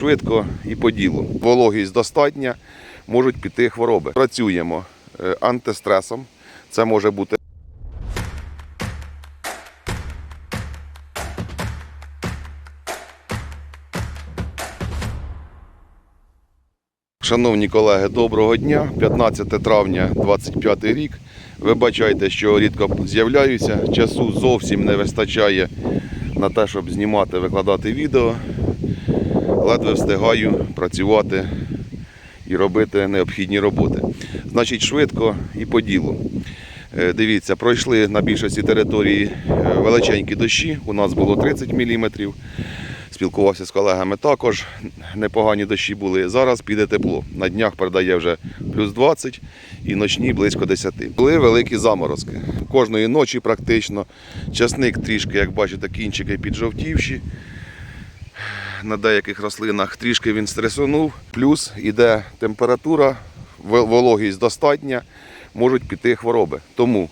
Швидко і по ділу. Вологість достатня, можуть піти хвороби. Працюємо е, антистресом. Це може бути Шановні колеги, доброго дня. 15 травня 25 рік. Ви бачите, що рідко з'являюся. Часу зовсім не вистачає на те, щоб знімати, викладати відео. Ледве встигаю працювати і робити необхідні роботи. Значить, швидко і по ділу. Е, Дивіться, пройшли на більшості території е, величенькі дощі. У нас було 30 мм. Спілкувався з колегами також. Непогані дощі були. Зараз піде тепло. На днях передає вже плюс 20 і ночні близько 10. Були великі заморозки. Кожної ночі практично. Часник трішки, як бачите, кінчики піджовтівші. На деяких рослинах трішки він стресонув. Плюс іде температура, вологість достатня, можуть піти хвороби. Тому,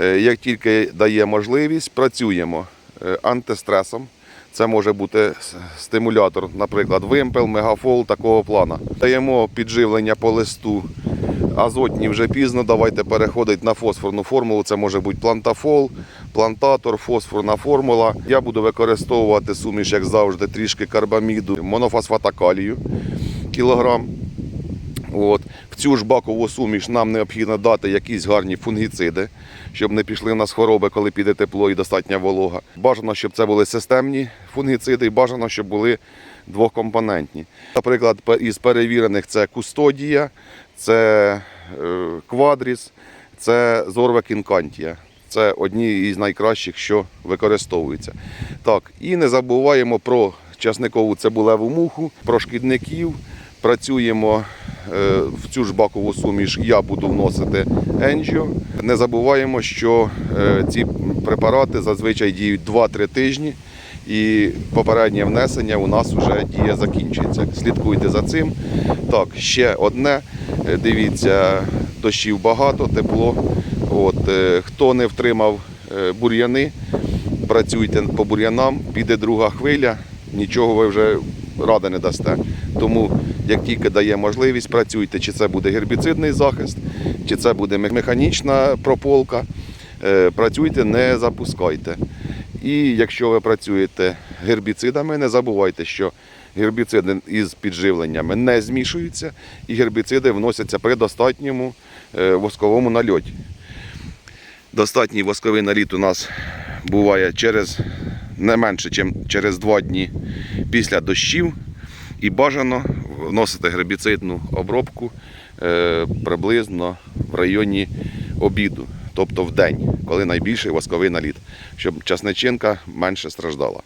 е, як тільки дає можливість, працюємо е, антистресом. Це може бути стимулятор, наприклад, вимпел, мегафол такого плана. Даємо підживлення по листу. Азотні вже пізно. Давайте переходити на фосфорну формулу. Це може бути плантафол, плантатор, фосфорна формула. Я буду використовувати суміш, як завжди, трішки карбаміду, монофосфата калію кілограм. От. В цю ж бакову суміш нам необхідно дати якісь гарні фунгіциди, щоб не пішли в нас хвороби, коли піде тепло і достатня волога. Бажано, щоб це були системні фунгіциди, і бажано, щоб були двохкомпонентні. Наприклад, із перевірених це кустодія, це е, квадріс, це зорве кінкантія. Це одні із найкращих, що використовуються. Так, і не забуваємо про часникову цибулеву муху, про шкідників. Працюємо е, в цю ж бакову суміш. Я буду вносити енджіо. Не забуваємо, що е, ці препарати зазвичай діють 2-3 тижні. І попереднє внесення у нас вже дія закінчується. Слідкуйте за цим. Так, ще одне. Е, Дивіться, дощів багато, тепло. От, е, хто не втримав е, бур'яни, працюйте по бур'янам, піде друга хвиля, нічого ви вже ради не дасте. Тому, як тільки дає можливість, працюйте, чи це буде гербіцидний захист, чи це буде механічна прополка. Працюйте, не запускайте. І якщо ви працюєте гербіцидами, не забувайте, що гербіциди із підживленнями не змішуються, і гербіциди вносяться при достатньому е, восковому нальоті. Достатній восковий наліт у нас буває через не менше, ніж через два дні після дощів. І бажано вносити гербіцидну обробку е, приблизно в районі обіду, тобто в день, коли найбільший восковий наліт, щоб часничинка менше страждала.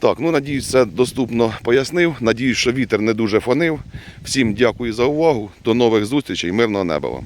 Так, ну надіюсь, це доступно пояснив. Надіюсь, що вітер не дуже фонив. Всім дякую за увагу. До нових зустрічей. Мирного неба вам.